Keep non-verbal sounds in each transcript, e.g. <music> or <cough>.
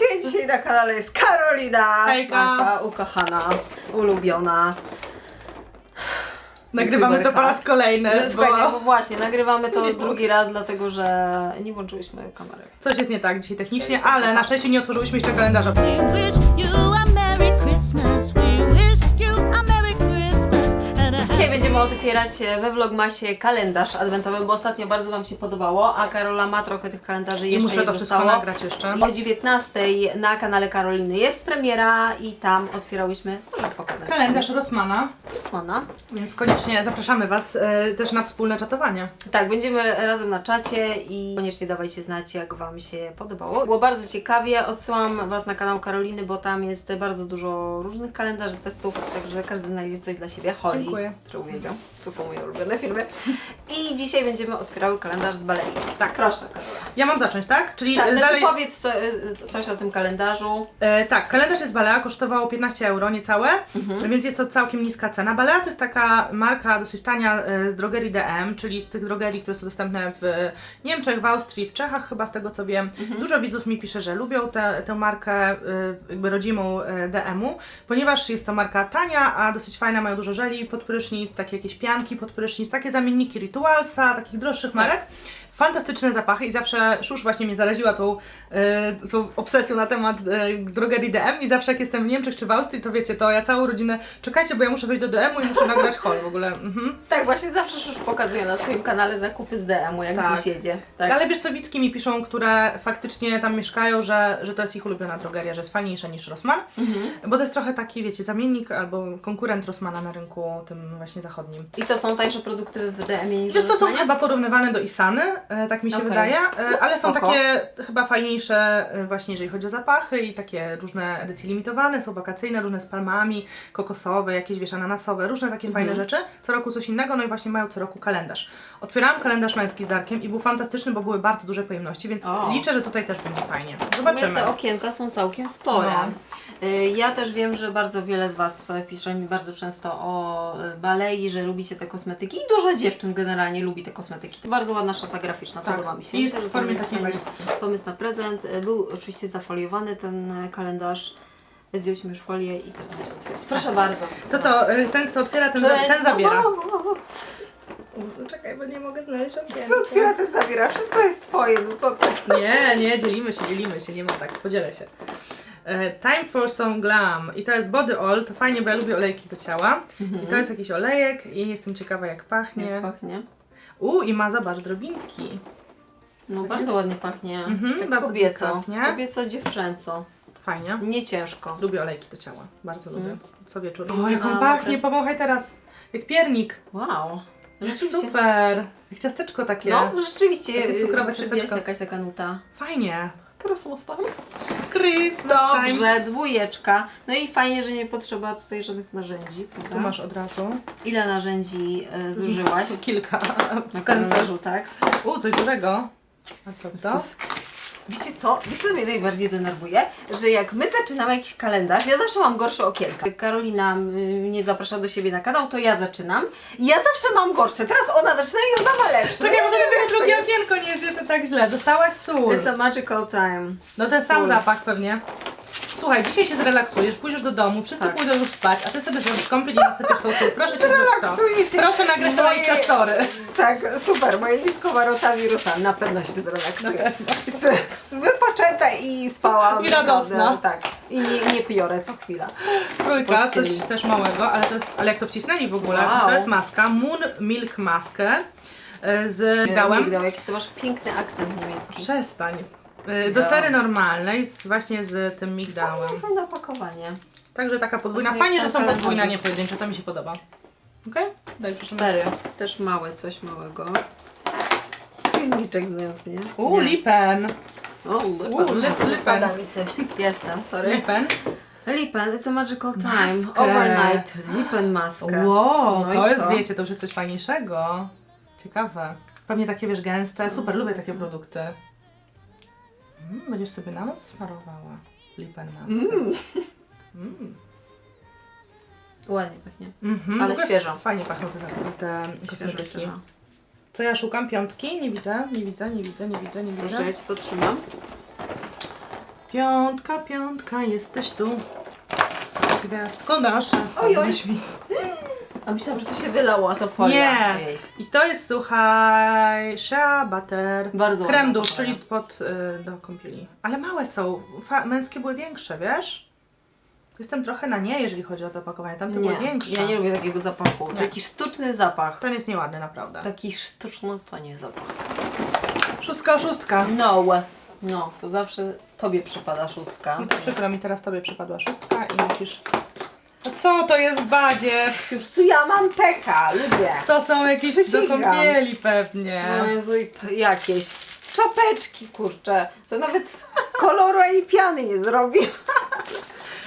Witajcie! Dzisiaj na kanale jest Karolina, Hejka. nasza ukochana, ulubiona. Nagrywamy to po raz kolejny, No, słuchajcie, bo bo właśnie, nagrywamy to Nie drugi raz, dlatego że nie włączyłyśmy kamery. coś jest nie tak dzisiaj technicznie, ale na szczęście nie otworzyłyśmy jeszcze kalendarza. We wish you a Merry Christmas. Będziemy otwierać e, we Vlogmasie kalendarz adwentowy, bo ostatnio bardzo Wam się podobało, a Karola ma trochę tych kalendarzy I jeszcze muszę jej to wszystko zostało. nagrać jeszcze. I o 19 na kanale Karoliny jest premiera i tam otwierałyśmy, może pokazać. Kalendarz Rossmana, Rosmana. więc koniecznie zapraszamy Was e, też na wspólne czatowanie. Tak, będziemy razem na czacie i koniecznie dawajcie znać, jak Wam się podobało. Było bardzo ciekawie. Odsyłam Was na kanał Karoliny, bo tam jest bardzo dużo różnych kalendarzy, testów, także każdy znajdzie coś dla siebie. Holly, Dziękuję. uwielbiam. To są moje ulubione filmy. I dzisiaj będziemy otwierały kalendarz z Balerii. Tak. Proszę, Karola. Ja mam zacząć, tak? Czyli Tak, znaczy dalej... powiedz co, coś o tym kalendarzu. E, tak, kalendarz jest Balea, kosztował 15 euro niecałe, Mhm. więc jest to całkiem niska cena. Balea to jest taka marka dosyć tania e, z drogerii DM, czyli z tych drogerii, które są dostępne w Niemczech, w Austrii, w Czechach chyba z tego co wiem. Mhm. Dużo widzów mi pisze, że lubią tę tę markę e, jakby rodzimą e, DM-u, ponieważ jest to marka tania, a dosyć fajna, mają dużo żeli pod prysznic, takie jakieś pianki pod prysznic, takie zamienniki Ritualsa, takich droższych marek. Fantastyczne zapachy i zawsze Szusz właśnie mnie zaraziła tą, e, tą obsesją na temat e, drogerii DM i zawsze jak jestem w Niemczech czy w Austrii, to wiecie, to ja całą rodzinę, czekajcie, bo ja muszę wejść do DM-u i muszę <laughs> nagrać hol w ogóle. Mhm. Tak, właśnie zawsze już pokazuje na swoim kanale zakupy z DM-u, jak Tak. gdzieś jedzie. Tak. Ale wiesz co, Wicki mi piszą, które faktycznie tam mieszkają, że, że to jest ich ulubiona drogeria, że jest fajniejsza niż Rossmann, Mhm. bo to jest trochę taki, wiecie, zamiennik albo konkurent Rossmana na rynku tym właśnie zachodnim. I to są tańsze produkty w DM-ie Wiesz co, są chyba porównywane do Isany, e, tak mi się Okej. wydaje, e, No to ale są spoko. takie chyba fajniejsze e, właśnie jeżeli chodzi o zapachy i takie różne edycje limitowane, są wakacyjne, różne z palmami, kokosowe, jakieś wiesz, ananasowe, różne takie Mhm. fajne rzeczy. Co roku coś innego, no i właśnie mają co roku kalendarz. Otwierałam kalendarz męski z Darkiem i był fantastyczny, bo były bardzo duże pojemności, więc O. liczę, że tutaj też będzie fajnie. Zobaczymy. Te okienka są całkiem spore. No. Y, Ja też wiem, że bardzo wiele z Was pisze mi bardzo często o y, balei, że lubicie te kosmetyki i dużo dziewczyn generalnie lubi te kosmetyki. Bardzo ładna szata graficzna, Tak. podoba mi się. I jest w formie takiej walizki. Pomysł na prezent. Y, Był oczywiście zafoliowany ten y, kalendarz. Zdjęliśmy już folię i teraz będziemy otwierać. Proszę bardzo. To co, e, ten kto otwiera, ten, za- ten zabiera. Czekaj, bo nie mogę znaleźć okienka. Co otwiera, ten zabiera. Wszystko jest Twoje, no co ty? Nie, nie, dzielimy się, dzielimy się, nie ma tak, podzielę się. E, Time for some glam i to jest body oil, to fajnie, bo ja lubię olejki do ciała. I to jest jakiś olejek i jestem ciekawa jak pachnie. Jak pachnie? U i ma, zobacz, drobinki. No bardzo ładnie pachnie. Mhm, tak bardzo kobieco. delikatnie. Kobieco, dziewczęco. Fajnie. Nie ciężko. Lubię olejki do ciała, bardzo lubię. Co wieczór. Mm. O, jak on No, pachnie, okej. powąchaj teraz. Jak piernik. Wow. Super. Jak ciasteczko takie. No, rzeczywiście. Takie cukrowe ciasteczko. jakaś taka nuta. Fajnie. Christmas time. Christmas time. Dobrze, dwójeczka. No i fajnie, że nie potrzeba tutaj żadnych narzędzi, prawda? Tu masz od razu. Ile narzędzi e, zużyłaś <laughs> Kilka. na kalendarzu, tak? U, coś dużego. A co to? Sus. Wiecie co? Wiecie co mnie najbardziej denerwuje? Że jak my zaczynamy jakiś kalendarz, ja zawsze mam gorsze okienka. Jak Karolina y, mnie zaprasza do siebie na kanał, to ja zaczynam. I ja zawsze mam gorsze. Teraz ona zaczyna i ona ma lepsze. Czekaj, bo to dopiero drugie okienko tak źle. Dostałaś sól. It's a magical time. No ten sam Sól. zapach pewnie. Słuchaj, dzisiaj się zrelaksujesz, pójdziesz do domu, wszyscy Tak. pójdą już spać, a ty sobie zrobisz kąpiel i nasypiesz tą sól. Proszę cię, zrób to. Zrelaksuję się. Proszę nagrać to na Moje-. Tak, super. Moje dziecko ma rotawirusami. Na pewno się zrelaksuje. Wypoczęta i spałam. I radosna. naprawdę, Tak. I nie, nie piorę co chwila. Trójka, coś Pościeli. też małego, ale to jest, ale jak to wcisnęli w ogóle, Wow. to jest maska, Moon Milk Maskę z migdałem. Migdał, jaki to masz piękny akcent niemiecki. Przestań. E, Do Ja. cery normalnej, z, właśnie z tym migdałem. Fajne, fajne opakowanie. Także taka podwójna. Właśnie Fajnie, że są taka podwójne, a nie pojedyncze, to mi się podoba. Okej? Daj proszę. Cztery. Też małe, coś małego. Pilniczek znając mnie. U, Nie. Lipen. O, U, lip, lipen. Pada mi coś. Jestem, sorry. Lipen. Lipen, it's a magical time. Maskę. Overnight. Lipen maskę. Wow, No to jest, co? wiecie, to już jest coś fajniejszego. Ciekawe. Pewnie takie, wiesz, gęste. Super, lubię takie produkty. Mm, będziesz sobie na noc smarowała lipen maskę. Mm. Ładnie pachnie. Mhm, Ale świeżo. Fajnie pachną te, te kosmetyki. Świeżo. Co ja szukam? Piątki? Nie widzę, nie widzę, nie widzę, nie widzę, nie widzę. Proszę, ja Ci podtrzymam. Piątka, piątka, jesteś tu. Gwiazdko nasza, Oj, oj. mi. A myślałam, że to się wylało, a to folia. Nie. Ojej. I to jest, słuchaj, shea butter. Bardzo Krem ładna dusz, folia. czyli pod, y, do kąpieli. Ale małe są. Fa- męskie były większe, wiesz? Jestem trochę na nie, jeżeli chodzi o to opakowanie. Tam to były Nie, większe. ja nie lubię takiego zapachu. Nie. Taki sztuczny zapach. Ten jest nieładny, naprawdę. Taki sztuczny to nie zapach. Szóstka, szóstka. No. No, to zawsze tobie przypada szóstka. No to przykro mi, teraz tobie przypadła szóstka i musisz... Co to jest badziew? Tu ja mam pecha, ludzie. To są jakieś do Przysięgam. kąpieli pewnie. No Jezu, i p- jakieś czapeczki, kurczę. To nawet <laughs> koloru ani piany nie zrobi. <laughs>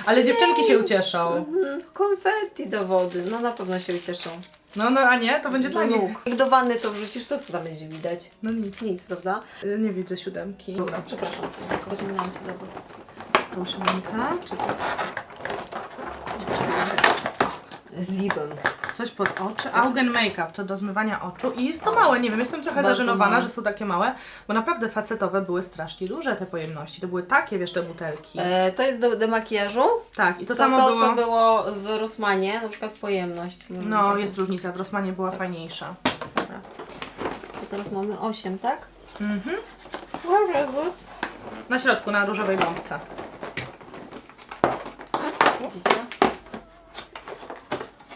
Ale dziewczynki się ucieszą. Konfetti do wody, no na pewno się ucieszą. No, no, a nie? To będzie Do dla nich. nóg. Jak do wanny to wrzucisz, to co tam będzie widać? No nic. Nic, prawda? Y, Nie widzę siódemki. Dobra, przepraszam cię, pociągnęłam cię za włos. Tą siódemkę. Czy to Zibem. coś pod oczy? Augen Makeup to do zmywania oczu. I jest to małe, nie wiem, jestem trochę Bardzo zażenowana, małe. że są takie małe, bo naprawdę facetowe były strasznie duże te pojemności. To były takie, wiesz, te butelki. E, to jest do, do makijażu. Tak, i to, To, samo to było. co było w Rosmanie, na przykład pojemność. No, Tak. jest różnica. W Rossmanie była fajniejsza. Dobra. To teraz mamy 8, tak? Mhm. Where is it? Na środku, na różowej bombce. Widzicie?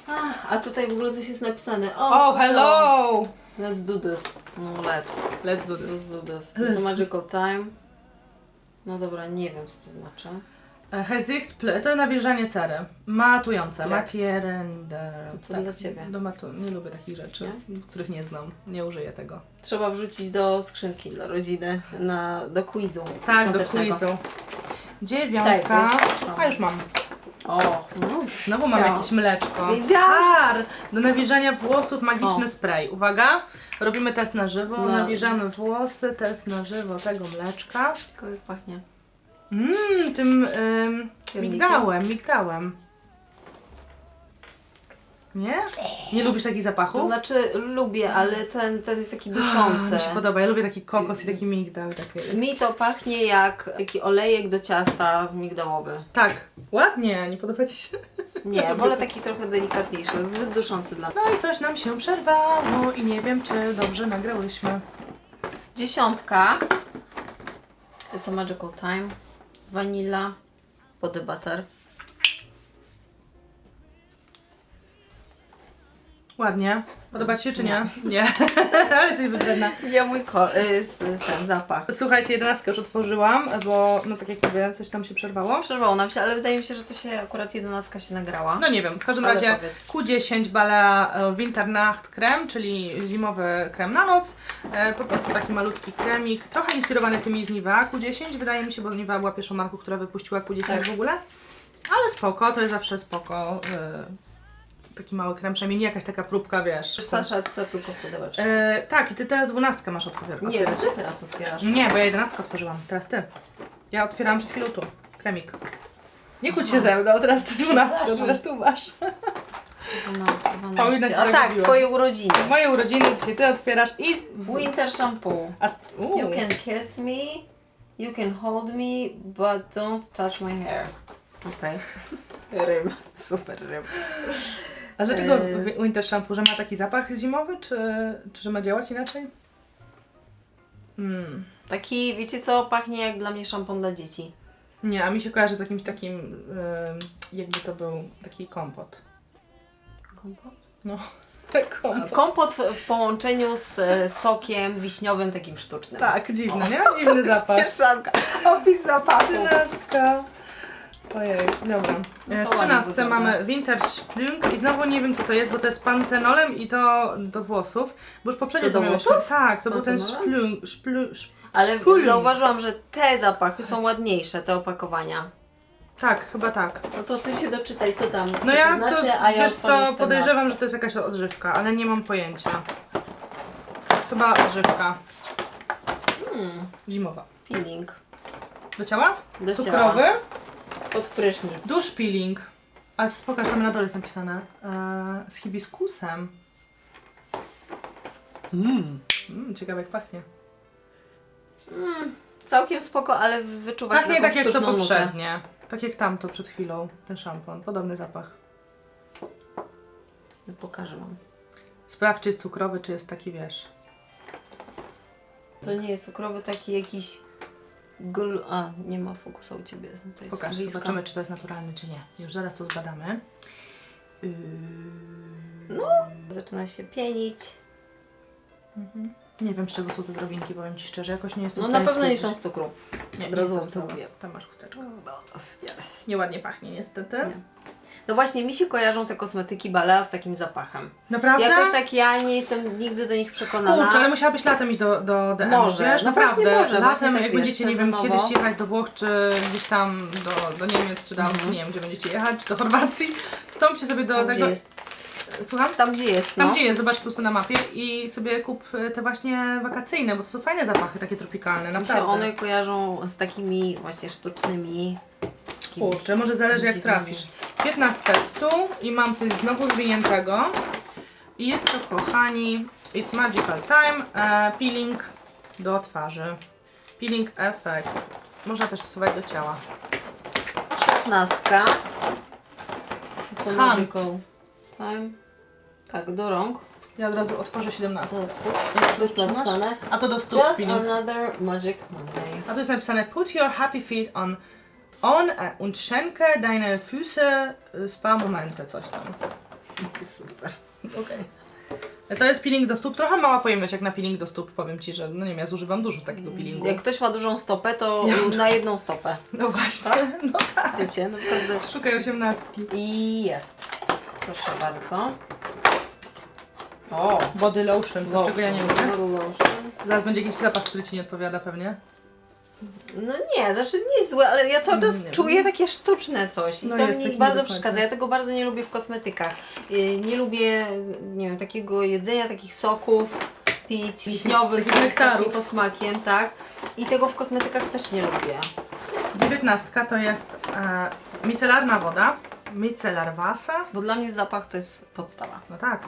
Ach, a tutaj w ogóle coś jest napisane. O, Oh, hello! Let's do this. No let's. Let's do this. Let's do this. It's a magical time. No dobra, nie wiem co to znaczy. E, Gesicht, ple- to nawilżanie cery. Matujące. Plekt. Matierender. To dla Ciebie. Do matu- nie lubię takich rzeczy, których nie znam. Nie użyję tego. Trzeba wrzucić do skrzynki dla rodziny, na, do quizu. Tak, do świątecznego. quizu. Dziewiątka. Weź. A już mam. O, no, Znowu mam chciałam. jakieś mleczko. Wiedziałam. Do nawilżania włosów magiczny O. spray. Uwaga, robimy test na żywo. No. Nawilżamy włosy, test na żywo tego mleczka. Tylko jak pachnie. Mmm, tym ym, Piernikiem? migdałem, migdałem. Nie? Nie lubisz takich To zapachów? znaczy lubię, ale ten, ten jest taki duszący. Mi się podoba, ja lubię taki kokos i taki migdał. i Takie... Mi to pachnie jak taki olejek do ciasta migdałowy. Tak, ładnie, nie podoba Ci się? Nie, wolę taki trochę delikatniejszy, zbyt duszący dla mnie. No i coś nam się przerwało i nie wiem, czy dobrze nagrałyśmy. Dziesiątka. It's a magical time. Vanilla. Body butter. Ładnie. Podoba Ci się, czy nie? Nie. <laughs> Ale jesteś wydrędna. Nie mój ko- y, z- ten zapach. Słuchajcie, jedenastkę już otworzyłam, bo no tak jak mówię, coś tam się przerwało. Przerwało nam się, ale wydaje mi się, że to się akurat jedenastka się nagrała. No nie wiem, w każdym Ale razie powiedz. Q10 Balea e, Winter Nacht krem, czyli zimowy krem na noc. E, po prostu taki malutki kremik, trochę inspirowany tymi z Nivea Q10, wydaje mi się, bo Nivea była pierwszą marką, która wypuściła Q10 Tak. w ogóle. Ale spoko, to jest zawsze spoko. E, taki mały krem, przynajmniej nie jakaś taka próbka, wiesz. W saszetce tylko pudełeczko. E, tak, i ty teraz dwunastkę masz otwierać. Nie, ty teraz otwierasz. Nie, bo ja jedenastkę otworzyłam, teraz ty. Ja otwierałam przed chwilą tu, kremik. Nie kłóć się ze mną, teraz ty dwunastkę otwierasz, tu masz. No, Paulina się A tak, zagubiła. twoje urodziny. Moje urodziny dzisiaj ty otwierasz i... Winter shampoo. A. You can kiss me, you can hold me, but don't touch my hair. Okej. Rym. <laughs> Super rym. A dlaczego Eee. wi- Winter Shampoo, że ma taki zapach zimowy, czy, czy że ma działać inaczej? Mm. Taki, wiecie co, pachnie jak dla mnie szampon dla dzieci. Nie, a mi się kojarzy z jakimś takim, ym, jakby to był taki kompot. Kompot? No, <laughs> tak kompot. Kompot w, w połączeniu z e, sokiem wiśniowym, takim sztucznym. Tak, dziwny, nie? Dziwny <laughs> zapach. Mieszanka. Opis zapachu. Trzynastka. Ojej, dobra. No E, to W ładnie trzynastce wygląda. mamy Vintage Splunk i znowu nie wiem co to jest, bo to jest pantenolem i to do włosów. Bo już poprzednio To do miałyśmy- włosów? Tak, to był ten Pantenolem? Splunk. Splunk, szp- Ale zauważyłam, że te zapachy są ładniejsze, te opakowania. tak, chyba tak. No to ty się doczytaj, co tam No ja to znaczy, to, a ja wiesz otworzę co, podejrzewam, że to jest jakaś odżywka, ale nie mam pojęcia. Chyba odżywka. Hmm, Zimowa. peeling. Do ciała? Do ciała. Cukrowy? Pod prysznic. Dusz peeling. A pokaż, tam na dole jest napisane. E, z hibiskusem. Mm. Mm, ciekawe jak pachnie. całkiem spoko, ale wyczuwa się Pachnie taką tak jak to sztuczną nutę. poprzednie. Tak jak tamto przed chwilą, ten szampon. Podobny zapach. No, Pokażę wam. Sprawdź, czy jest cukrowy, czy jest taki, wiesz. To nie jest cukrowy, taki jakiś gl... A, nie ma fokusa u Ciebie. To jest Pokaż, zobaczymy, czy to jest naturalny, czy nie. Już zaraz to zbadamy. Yy... No, zaczyna się pienić. Nie wiem, z czego są te drobinki, powiem Ci szczerze. Jakoś nie jestem No na pewno nie stwierdzić. są z cukru. Nie, Od nie razu to mówię. Tam masz chusteczkę. Nieładnie pachnie niestety. Nie. No właśnie, mi się kojarzą te kosmetyki Balea z takim zapachem. Naprawdę? Jakoś tak ja nie jestem nigdy do nich przekonana. Kurczę, ale musiałabyś latem iść do, do DM, Może. wiesz? No Naprawdę. właśnie może, właśnie latem, tak, jak wiesz, będziecie, nie wiem, sezonowo. kiedyś jechać do Włoch, czy gdzieś tam do, do Niemiec, czy do Austrii, nie wiem, gdzie będziecie jechać, czy do Chorwacji, wstąpcie sobie do Tam, tego... gdzie jest. Słucham? Tam, gdzie jest, Tam no. gdzie jest, zobacz po prostu na mapie i sobie kup e, te właśnie wakacyjne, bo to są fajne zapachy, takie tropikalne, Mi się naprawdę. one kojarzą z takimi właśnie sztucznymi. Kurczę, może zależy jak trafisz. 15 jest tu i mam coś znowu zwiniętego. I jest to, kochani, It's Magical Time e, Peeling do twarzy. Peeling Effect. Można też stosować do ciała. Szesnastka. Co Hand. magical time. Tak, do rąk. Ja od razu otworzę 17. Tu jest napisane. A to do stóp Just peeling. another magic Monday. A tu jest napisane Put your happy feet on on e, und schenke deine Füße e, spa momente, coś tam. Super. Okej. To jest peeling do stóp, trochę mała pojemność jak na peeling do stóp, powiem Ci, że no nie wiem, ja zużywam dużo takiego peelingu. Jak ktoś ma dużą stopę, to Ja- na jedną stopę. No właśnie, <laughs> no tak. Wiecie, na przykład. Szukaj osiemnastki. I jest. Proszę bardzo. O! Body lotion, coś czego ja nie lubię. Zaraz będzie jakiś zapach, który Ci nie odpowiada pewnie. No nie, znaczy nie jest złe, ale ja cały czas czuję takie sztuczne coś i No to mi bardzo przeszkadza. Ja tego bardzo nie lubię w kosmetykach. Yy, Nie lubię, nie wiem, takiego jedzenia, takich soków pić, wiśniowych, nektarów. posmakiem, tak? I tego w kosmetykach też nie lubię. Dziewiętnastka to jest e, micelarna woda. Micelar wasa. Bo dla mnie zapach to jest podstawa. No tak.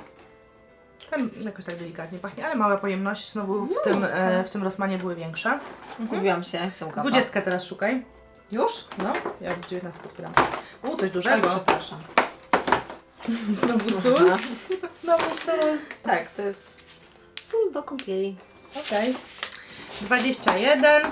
Ten jakoś tak delikatnie pachnie, ale mała pojemność. Znowu w, tym, tak. e, w tym Rosmanie były większe. Lubiłam się, jestem kapa. Dwudziestkę teraz szukaj. Już? No, ja w dziewiętnastkę otwieram. U, coś Oj, dużego. przepraszam. <laughs> Znowu sól. Aha. <laughs> Znowu sól. Tak, to jest sól do kąpieli. Okej. 21.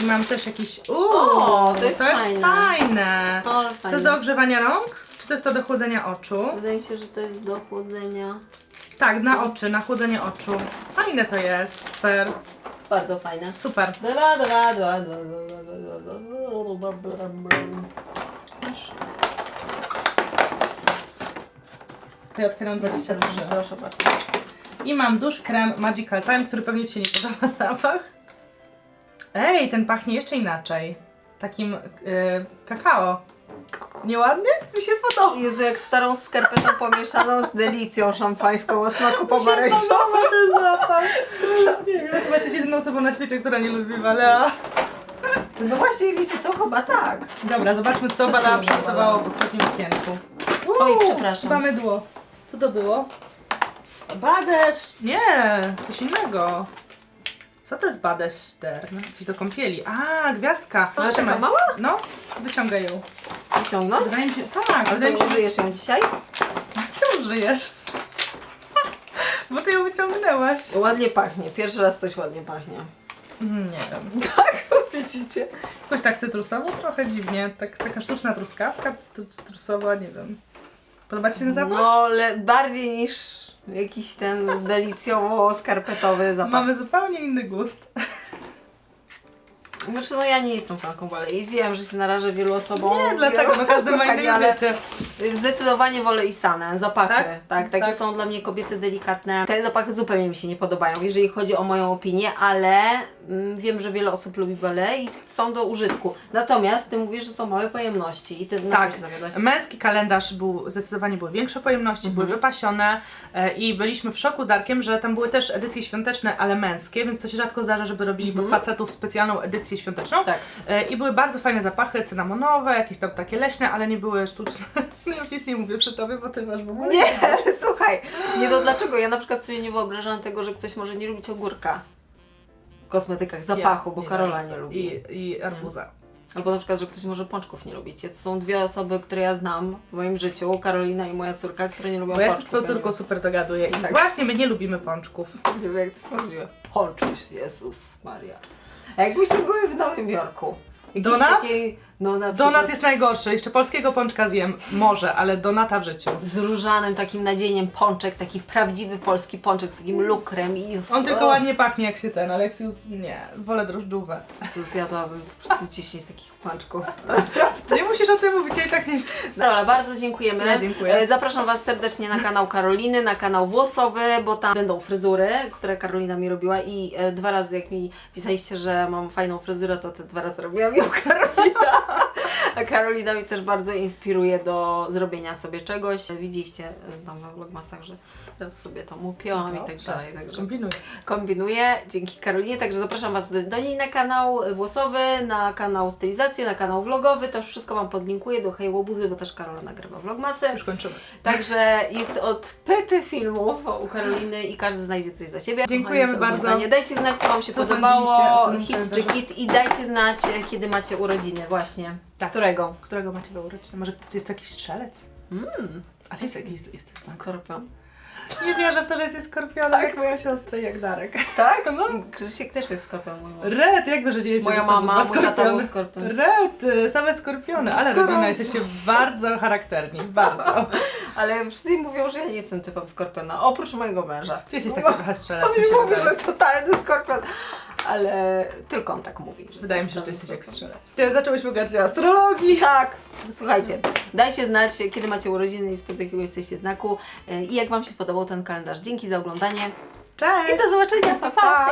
I mam też jakiś. Uuu, O, to jest to jest fajne. fajne. O, To fajnie. do ogrzewania rąk? to jest to do chłodzenia oczu. Wydaje mi się, że to jest do chłodzenia. Tak, na oczy, na chłodzenie oczu. Fajne to jest, super. Bardzo fajne. Super. To ja otwieram 23. Proszę bardzo. I mam dusz krem Magical Time, który pewnie Ci się nie podoba zapach. Ej, ten pachnie jeszcze inaczej. Takim yy, kakao. Nieładnie? Mi się podoba. Jezu, jak starą skarpetą pomieszaną z delicją szampańską o smaku pomarańczowym. ten zapach. Nie wiem, chyba jesteś jedyną osobą na świecie, która nie lubi Balea. No właśnie, wiecie co? Chyba tak. Dobra, zobaczmy co Co Balea przygotowało Balea? w ostatnim okienku. Oj, Uuu, przepraszam. Chyba mydło. Co to było? Badesz! Nie, coś innego. Co to jest badeszter? Coś do kąpieli. A, gwiazdka. Trzymaj. taka mała? No, wyciągaj ją. Wyciągnąć? Wydaje mi się, tak, Ale wydaje mi to się, użyjesz ją dzisiaj? ty żyjesz. <laughs> Bo ty ją wyciągnęłaś. Ładnie pachnie. Pierwszy raz coś ładnie pachnie. Mm, Nie wiem. <laughs> Tak, widzicie? Jakoś tak cytrusowo, trochę dziwnie. Tak, taka sztuczna truskawka, cytru- cytrusowa, nie wiem. Podoba Ci się ten zapach? No, ale bardziej niż jakiś ten delicjowo-skarpetowy zapach. Mamy zupełnie inny gust. <laughs> Znaczy, no ja nie jestem fanką Balei i wiem, że się narażę wielu osobom. Nie, dlaczego? Każdy ma Kochani, ale wiecie. Zdecydowanie wolę Isanę, zapachy. Tak? Tak, takie Tak. są dla mnie kobiece delikatne. Te zapachy zupełnie mi się nie podobają, jeżeli chodzi o moją opinię, ale mm, wiem, że wiele osób lubi bale i są do użytku. Natomiast ty mówisz, że są małe pojemności i ty na Tak, to się zawiodłaś. męski kalendarz był, zdecydowanie były większe pojemności, Mhm. były wypasione e, i byliśmy w szoku z Darkiem, że tam były też edycje świąteczne, ale męskie, więc to się rzadko zdarza, żeby robili pod facetów specjalną edycję świąteczną. Mhm. Tak. E, I były bardzo fajne zapachy, cynamonowe, jakieś tam takie leśne, ale nie były sztuczne. <laughs> No już nic nie mówię przy tobie, bo ty masz w ogóle... Nie, <laughs> słuchaj, nie no dlaczego? Ja na przykład sobie nie wyobrażam tego, że ktoś może nie lubić ogórka. kosmetykach zapachu, bo Karola nie lubi. I, I arbuza. Albo na przykład, że ktoś może pączków nie lubić. To są dwie osoby, które ja znam w moim życiu, Karolina i moja córka, które nie lubią Bo ja się z pączków. twoją córką super dogaduję i Tak. właśnie my nie lubimy pączków. <laughs> Nie wiem, jak to sądziła. Pączuś, Jezus Maria. A jakbyśmy były w Nowym Jorku. Jakiś Donat? Taki, no na Donat przykład jest najgorszy, jeszcze polskiego pączka zjem, może, ale donata w życiu. z różanym takim nadzieniem pączek, taki prawdziwy polski pączek z takim lukrem i... On tylko O, ładnie pachnie jak się ten, ale jak się... Nie, wolę drożdżówę. Jezus, Zjadłabym po prostu 10 takich pączków. <laughs> Nie musisz o tym mówić, ja i tak nie... Dobra, bardzo dziękujemy. Ja dziękuję. E, Zapraszam Was serdecznie na kanał Karoliny, na kanał włosowy, bo tam będą fryzury, które Karolina mi robiła i e, dwa razy jak mi pisaliście, że mam fajną fryzurę, to te dwa razy robiłam ją <laughs> Karolina. A Karolina mi też bardzo inspiruje do zrobienia sobie czegoś. Widzieliście tam we vlogmasach, że teraz sobie to upięłam i tak dalej. Także Kombinuj. kombinuję dzięki Karolinie, także zapraszam Was do, do niej na kanał włosowy, na kanał stylizacji, na kanał vlogowy, też wszystko Wam podlinkuję do Hej Łobuzy, bo też Karola nagrywa vlogmasy. Już kończymy. Także jest od pyty filmów u Karoliny i każdy znajdzie coś za siebie. Dziękujemy Kochani, bardzo. oglądanie. Dajcie znać, co Wam się Co podobało, hit czy kit i dajcie znać, kiedy macie urodziny właśnie. Tak. Którego? Którego macie urodziny? Może to jest jakiś strzelec? Mm, A ty jest jakiś... Jesteś tak. skorpion. Nie wierzę w to, że jesteś skorpionem, jak moja siostra i jak Darek. Tak? No. Krzysiek też jest skorpion, mój mąż. Red, jak wy żyjecie Moja mama, mój tata był skorpiony. skorpion. Red, y, same skorpiony, ale Gorąco. rodzina, jesteście bardzo charakterni, bardzo. <laughs> Ale wszyscy mówią, że ja nie jestem typem skorpiona, oprócz mojego męża. Ty jesteś taki trochę strzelec, On mi mówi, że totalny skorpion, ale tylko on tak mówi. że Wydaje mi się, że ty jesteś jak strzelec. Zaczęłyśmy gadać o astrologii. Tak, słuchajcie, dajcie znać, kiedy macie urodziny i spod jakiego jesteście znaku y, i jak Wam się podobał ten kalendarz. Dzięki za oglądanie Cześć! i do zobaczenia, pa pa! Pa.